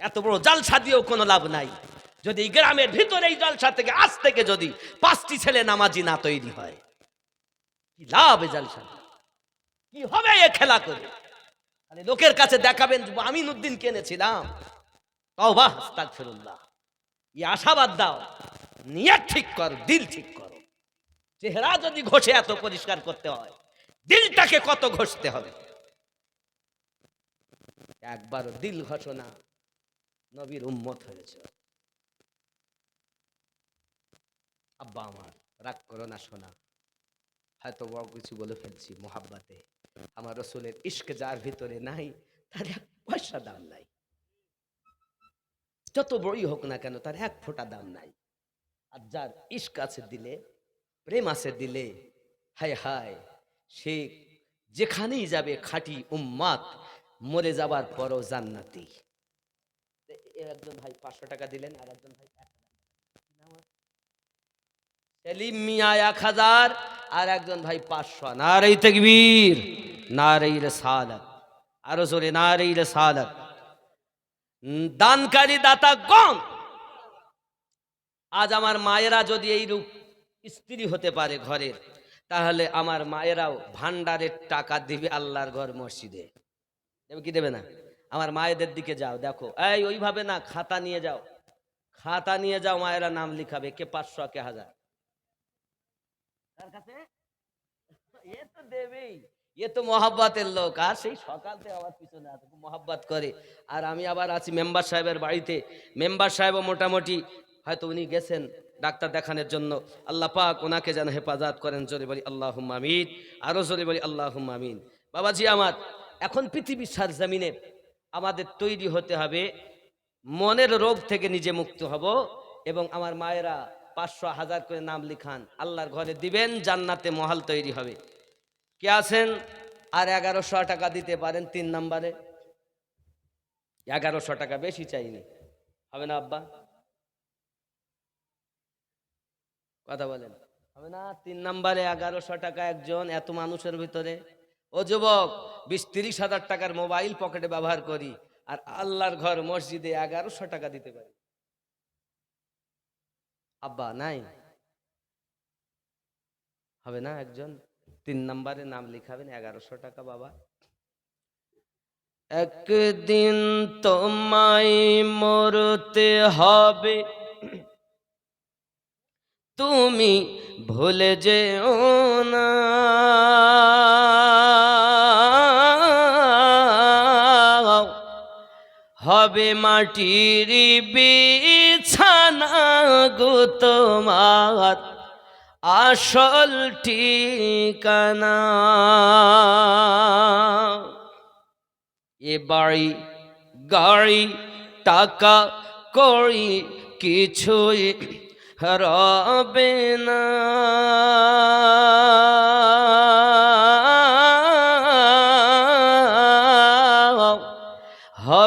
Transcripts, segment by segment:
এত বড় জালসা দিয়েও কোনো লাভ নাই। যদি গ্রামের ভিতরে এই জালসা থেকে, আজ থেকে যদি পাঁচটি ছেলে নামাজি না তৈরি হয়, কি লাভ জালসা কি হবে এ খেলা করে? খালি লোকের কাছে দেখাবেন যে আমিন উদ্দিন কিনেছিলাম? তাও বাহ ফেরুল্লাহ ই আশাবাদ দাও নিয়ে ঠিক কর, দিল ঠিক করো। চেহারা যদি ঘষে এত পরিষ্কার করতে হয়, দিলটাকে কত ঘষতে হবে? একবার দিল ঘষনা নবীর উম্মত হয়েছে। আব্বা আমার, রাগ করো না শোনা হয়তো বড় কিছু বলে ফেলছি মোহাব্বাতে। আমার রসুলের ইস্ক যার ভিতরে নাই, তার এক পয়সা দাম নাই। যত বড়ই হোক না কেন, তার এক ফোঁটা দাম নাই। আর যার ইস্ক আছে দিলে, প্রেম আছে দিলে, হায় হায়, সে যেখানেই যাবে খাঁটি উম্মাত, মরে যাবার পরও জান্নাতি। একজন ভাই পাঁচশো টাকা দিলেন, আর একজন ভাই? সেলিম মিয়া এক হাজার, আর একজন ভাই পাঁচশো। নারী তকবীর নারী সালাত আরও জোরে নারী সালাত দানকারী দাতা গম আজ আমার মায়েরা যদি এই রূপ স্ত্রী হতে পারে ঘরের, তাহলে আমার মায়েরাও ভান্ডারের টাকা দিবে আল্লাহর ঘর মসজিদে। কি দেবে না? আমার মায়েদের দিকে যাও, দেখো। এই, ওইভাবে না, খাতা নিয়ে যাও। খাতা নিয়ে যাও, মায়েরা নাম লিখাবে, কে পাঁচশো, কে হাজার। এ তো দেবেই। এ তো মহাব্বাতের লোক, আর সেই সকাল থেকে আমার পিছনে আছে মহাব্বাত করে। আর আমি আবার আছি মেম্বার সাহেবের বাড়িতে। মেম্বার সাহেবও মোটামুটি, হয়তো উনি গেছেন ডাক্তার দেখানোর জন্য। আল্লাহ পাক ওনাকে যেন হেফাজত করেন, জোরে বলি আল্লাহ আমিন। আরও জোরে বলি আল্লাহ আমিন। বাবাজি আমার, এখন পৃথিবীর সার জমিনে আমাদের তৈরি হতে হবে। মনের রোগ থেকে নিজে মুক্ত হব এবং আমার মায়েরা পাঁচশো হাজার করে নাম লিখান, আল্লাহর ঘরে দিবেন, জান্নাতে মহাল তৈরি হবে। কে আছেন? আর এগারোশো টাকা দিতে পারেন তিন নম্বরে। এগারোশো টাকা বেশি চাইনি। হবে না আব্বা? কথা বলেন। হবে না? তিন নম্বরে এগারোশো টাকা একজন, এত মানুষের ভিতরে। ও যুবক, বিশ তিরিশ হাজার টাকার মোবাইল পকেটে ব্যবহার করি, আর আল্লাহর ঘর মসজিদে এগারোশো টাকা দিতে পারি। আব্বা, নাই। হবে না একজন? তিন নম্বরে নাম লিখাবেন, এগারোশো টাকা, বাবা। একদিন তোমায় মরতে হবে। তুমি ভুলে যেও না। মাটির বিছানা গো তোমার আসল ঠিকানা। এ বাড়ি গাড়ি টাকা করি কিছুই রবে না।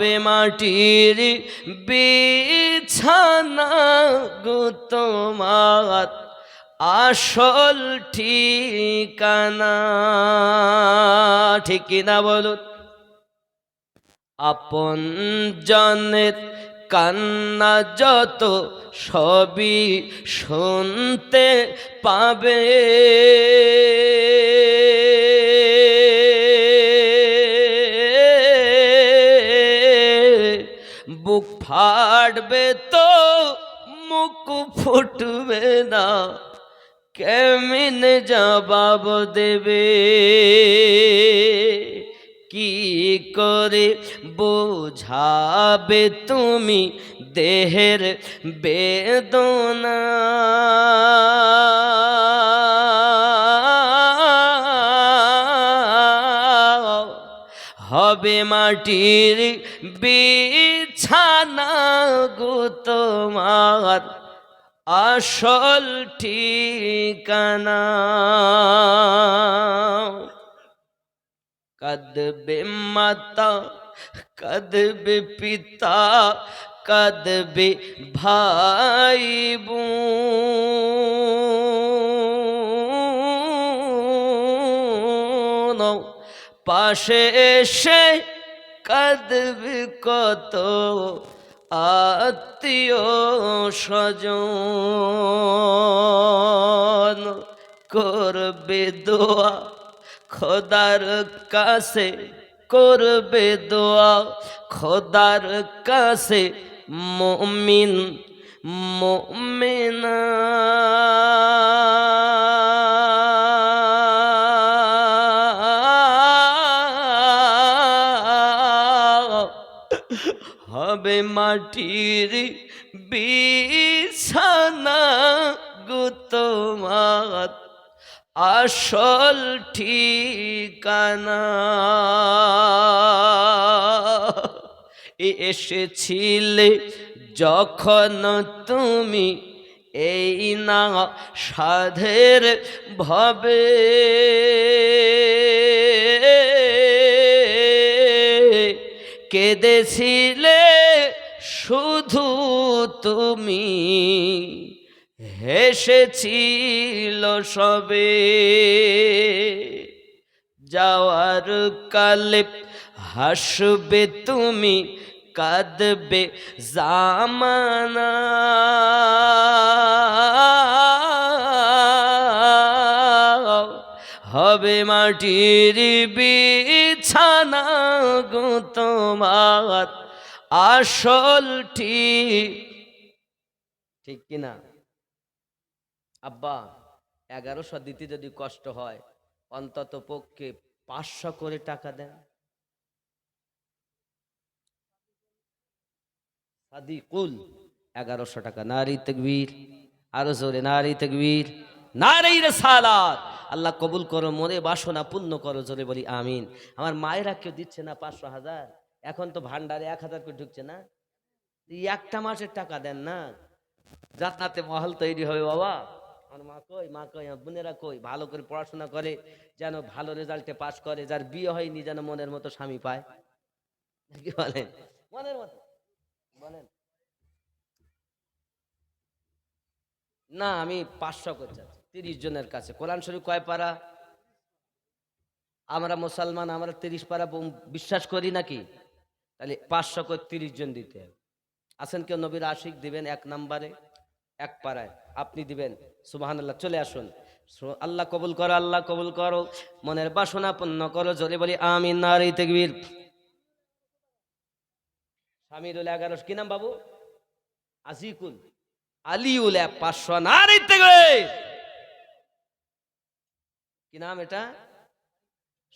হবে মাটির বিছানা গো তোমার আসল ঠিকানা। ঠিক না বলুন আপন জনের কান্না যত সবই শুনতে পাবে। ফাটবে তো মুখ ফুটবে না কেমন জবাব দেবে? কি করে বোঝাবে তুমি দেহের বেদনা? হবে মাটির বিছানা গো তোমার আসল ঠিকানা। কদবে মাতা কদবে পিতা কদবে ভাই বোন পাশে এসে কাঁদবে কত আত্মীয় স্বজন? করবে দোয়া খোদার কাছে, করবে দোয়া খোদার কাছে মমিন, মমিনা। হবে মাটির বিছানা গো তোমার আসল ঠিকানা। এসেছিলে যখন তুমি এই না সাধের ভবে। কেঁদেছিলে শুধু তুমি। হেসেছিল সবে। যাওয়ার কালে হাসবে তুমি কাঁদবে জামানা। হবে মাটির বিছানা গো তোমার আসল ঠিক ঠিক কিনা আব্বা এগারোশো দিতে যদি কষ্ট হয়, অন্তত পক্ষে পাঁচশো করে টাকা দেন। সাদিকুল, এগারোশো টাকা নারী তকবীর, আরও জোরে নারী তকবীর নারী রে সালাত। আল্লাহ কবুল করো মনে বাসনা পূর্ণ করো, জোরে বলি আমিন। আমার মায়েরা কেউ দিচ্ছে না পাঁচশো হাজার? এখন তো ভান্ডারে এক হাজার করে ঢুকছে না? একটা মাসের টাকা দেন না। জান্নাতে মহল তৈরি হবে, বাবা। আমার মা কই মা কই, আমার বোনেরা কই? ভালো করে পড়াশোনা করে, যেন ভালো রেজাল্টে পাস করে, যার বিয়ে হয়নি যেন মনের মতো স্বামী পায়। কি বলেন? মনের মতো। বলেন। না, আমি পাঁচশো করে তিরিশ জনের কাছে। কোরআন শরীফ কয় পারা? আমরা মুসলমান, আমরা তিরিশ পারা বিশ্বাস করি নাকি? তাহলে পাঁচশো করে তিরিশ জন দিতে হবে। আছেন কেউ? নবীর আশিক দিবেন এক নাম্বারে, এক পাড়ায়। আপনি দিবেন। সুবাহান আল্লাহ চলে আসুন। আল্লাহ কবুল করো, আল্লাহ কবুল করো। মনের বাসনা পূর্ণ করো, জোরে বলি আমিন, নারী স্বামীর এগারোশো কি নাম বাবু? আজিকুল। আলিউল পাঁচশো, নারী তেকবীর। কি নাম এটা?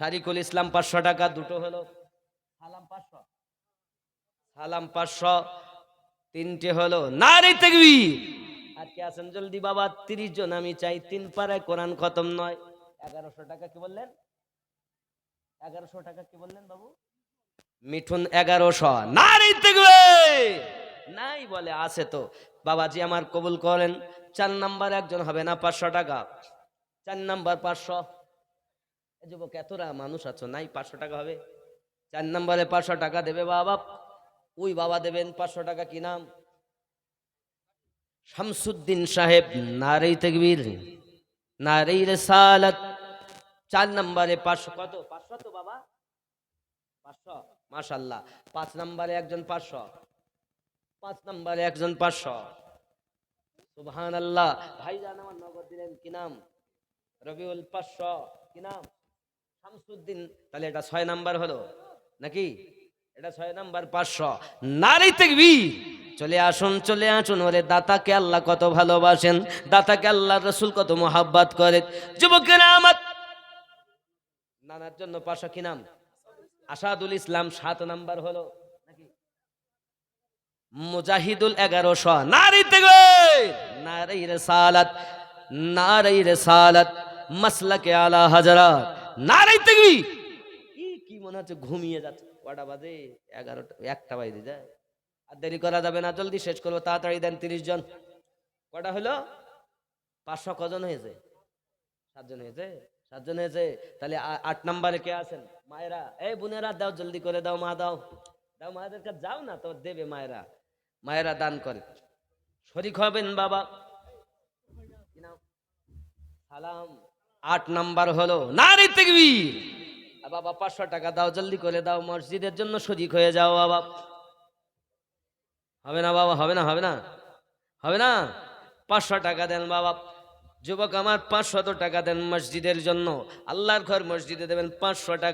শারিকুল ইসলাম পাঁচশো টাকা, দুটো হলো সালাম পাঁচশো। সালাম পাঁচশো, তিনটে হলো নারী তেকবীর। আর কে আছেন জলদি বাবা? তিরিশ জন, আমি চাই তিন পাড়ায় কোরআন খতম নয়। এগারোশো টাকা কি বললেন? এগারোশো টাকা কি বললেন বাবু? মিঠুন এগারোশো, নারী তেকবীর। নাই বলে, আছে তো। বাবাজি আমার কবুল করেন, চার নাম্বার একজন হবে না পাঁচশো টাকা। চার নাম্বার পাঁচশো। যুবক এতরা মানুষ আছো, নাই পাঁচশো টাকা হবে? চার নম্বরে পাঁচশো টাকা দেবে বাবা। ওই বাবা দেবেন পাঁচশো টাকা কি নাম? শামসুদ্দিন সাহেব, নারী তেকবীর, নারী রেসালাত। চার নম্বরে পাঁচশো, কত? পাঁচশো তো বাবা। পাঁচশো, মাশাল্লাহ। পাঁচ নম্বরে একজন পাঁচশো। পাঁচ নম্বরে একজন পাঁচশো। সুবহান আল্লাহ ভাইজান আমার নগদ দিলেন, কি নাম? রবিউল পাঁচশো, কি নাম? শামসুদ্দিন, তাহলে এটা ছয় নাম্বার হলো। নাকি? এটা ছয় নাম্বার পাঁচশো। নারী তেকবি চলে আসুন চলে আসুন, ওরে দাতাকে আল্লাহ কত ভালোবাসেন, দাতাকে আল্লাহ রসুল কত মোহাব্বত করে যুবকেরা আমার নানার জন্য পাঁচশো, কি নাম? আসাদুল ইসলাম, সাত নাম্বার হলো। মুজাহিদুল এগারোশো। নারী তেগো নারী রেসালাত নারী রেসালাত। মাসলাকে আলা হাজারাত। নারী তেগবি কি কি মনে হচ্ছে ঘুমিয়ে যাচ্ছে। কটা বাজে? এগারোটা, একটা বাজে যায়। আর দেরি করা যাবে না, জলদি শেষ করব, তাড়াতাড়ি দেন তিরিশ জন। কটা হলো? পাঁচশো কজন হয়েছে? সাতজন হয়েছে? সাতজন হয়েছে? তাহলে আট নম্বরে কে আছেন? মায়েরা। এই বোনেরা, দাও, জলদি করে দাও, মা, দাও। দাও, মায়েদের কাছে যাও না, তো দেবে মায়েরা। মায়েরা দান করে। শরিক হবেন বাবা? সালাম। আট নাম্বার হলো, নারী তেকবীর। বাবা, পাঁচশো টাকা দাও, জলদি করে দাও, মসজিদের জন্য সজিক হয়ে যাও, বাবা। হবে না বাবা, হবে না হবে না। হবে না? পাঁচশো টাকা দেন, বাবা। যুবক আমার পাঁচশত টাকা দেন মসজিদের জন্য। আল্লাহর ঘর মসজিদে দেবেন পাঁচশো টাকা।